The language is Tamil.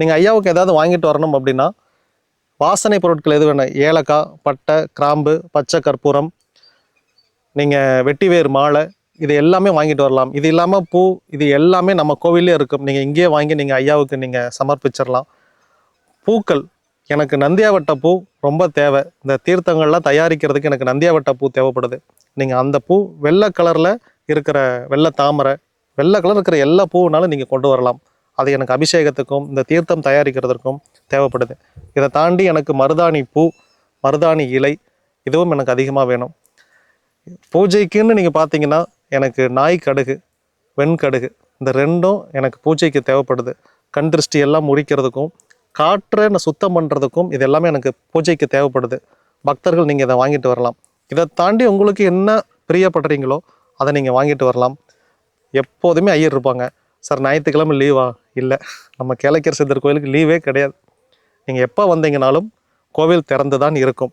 நீங்கள் ஐயாவுக்கு ஏதாவது வாங்கிட்டு வரணும் அப்படின்னா வாசனை பொருட்கள் எது வேணும்? ஏலக்காய் பட்டை கிராம்பு பச்சை கற்பூரம் நீங்கள் வெட்டிவேர் மாலை இது எல்லாமே வாங்கிட்டு வரலாம். இது இல்லாமல் பூ இது எல்லாமே நம்ம கோவிலே இருக்கும். நீங்கள் இங்கேயே வாங்கி நீங்கள் ஐயாவுக்கு நீங்கள் சமர்ப்பிச்சிடலாம். பூக்கள் எனக்கு நந்தியாவட்ட பூ ரொம்ப தேவை. இந்த தீர்த்தங்கள்லாம் தயாரிக்கிறதுக்கு எனக்கு நந்தியாவட்ட பூ தேவைப்படுது. நீங்கள் அந்த பூ வெள்ளை கலரில் இருக்கிற வெள்ளை தாமரை வெள்ளை கலர் இருக்கிற எல்லா பூவுனாலும் நீங்கள் கொண்டு வரலாம். அது எனக்கு அபிஷேகத்துக்கும் இந்த தீர்த்தம் தயாரிக்கிறதுக்கும் தேவைப்படுது. இதை தாண்டி எனக்கு மருதாணி பூ மருதாணி இலை இதுவும் எனக்கு அதிகமாக வேணும். பூஜைக்குன்னு நீங்கள் பார்த்தீங்கன்னா எனக்கு நாய் கடுகு வெண்கடுகு இந்த ரெண்டும் எனக்கு பூஜைக்கு தேவைப்படுது. கண் திருஷ்டி எல்லாம் முறிக்கிறதுக்கும் காற்றை நான் சுத்தம் பண்ணுறதுக்கும் இது எல்லாமே எனக்கு பூஜைக்கு தேவைப்படுது. பக்தர்கள் நீங்கள் இதை வாங்கிட்டு வரலாம். இதை தாண்டி உங்களுக்கு என்ன பிரியப்படுறீங்களோ அதை நீங்கள் வாங்கிட்டு வரலாம். எப்போதுமே ஐயர் இருப்பாங்க. சார் ஞாயிற்றுக்கிழமை லீவா இல்லை. நம்ம கேளக்கர் சித்தர் கோயிலுக்கு லீவே கிடையாது. நீங்கள் எப்போ வந்தீங்கனாலும் கோவில் திறந்து தான் இருக்கும்.